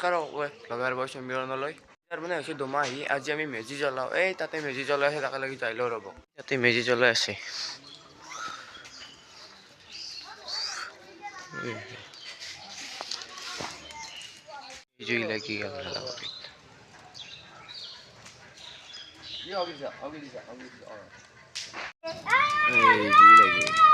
নমস্কাৰ লগাৰ বয় সন্মিলনলৈ তাৰ মানে হৈছে দুমাহী আজি আমি মেজি জ্বলাওঁ এই তাতে মেজি জ্বলাই আছে তাকে লাগি যাই লওঁ ৰ'ব ইয়াতে মেজি জ্বলাই আছে জুই লাগি গেল জুই লাগি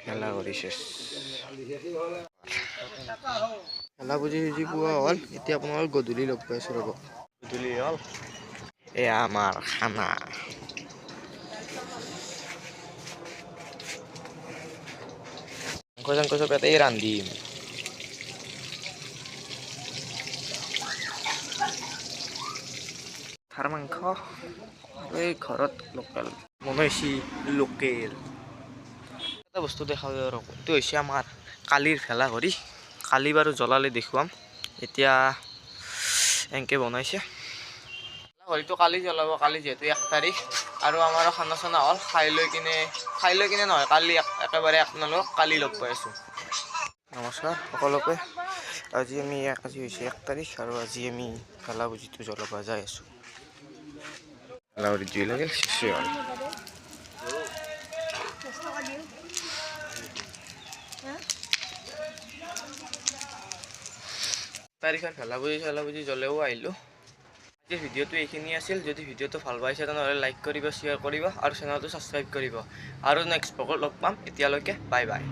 খেলা কৰিছে খেলা বুজি বুজি পোৱা হ'ল এতিয়া আপোনালোক গধূলি লগ পাইছোঁ ৰ'ব। গধূলি হ'ল। এয়া আমাৰ খানা। মাংস চাংস চব ইয়াতেই ৰান্ধিম। হাঁহৰ মাংস এই ঘৰত লোকেল। বনাইছি লোকেল। এটা বস্তু দেখাওঁ আৰু। এইটো হৈছে আমাৰ কালিৰ ভেলা ঘড়ী। কালি বাৰু জ্বলালে দেখুৱাম। এতিয়া এনেকৈ বনাইছে। ঘড়ীটো কালি জ্বলাব। কালি যিহেতু এক তাৰিখ। আৰু আমাৰ খানা চানা হ'ল। খাই লৈ কিনে, খাই লৈ কিনে নহয়, কালি এক- একেবাৰে আপোনালোকক কালি লগ পাই আছোঁ। নমস্কাৰ সকলোকে। আজি আমি, আজি হৈছে এক তাৰিখ। আৰু আজি আমি ভেলা বুজিটো জ্বলাব যাই আছোঁ। ভেলা বুজি জুই লাগিল শেষে হ'ল তাৰিখৰ ভেলা বুজি চেলা বুজি জ্বলেও আহিলোঁ। আজিৰ ভিডিঅ'টো এইখিনি আছিল। যদি ভিডিঅ'টো ভালো পাইছে তেনেহ'লে লাইক কৰিব শ্বেয়াৰ কৰিব আৰু চেনেলটো ছাবস্ক্ৰাইব কৰিব। আৰু নেক্সট ভ্লগত লগ পাম। এতিয়ালৈকে বাই বাই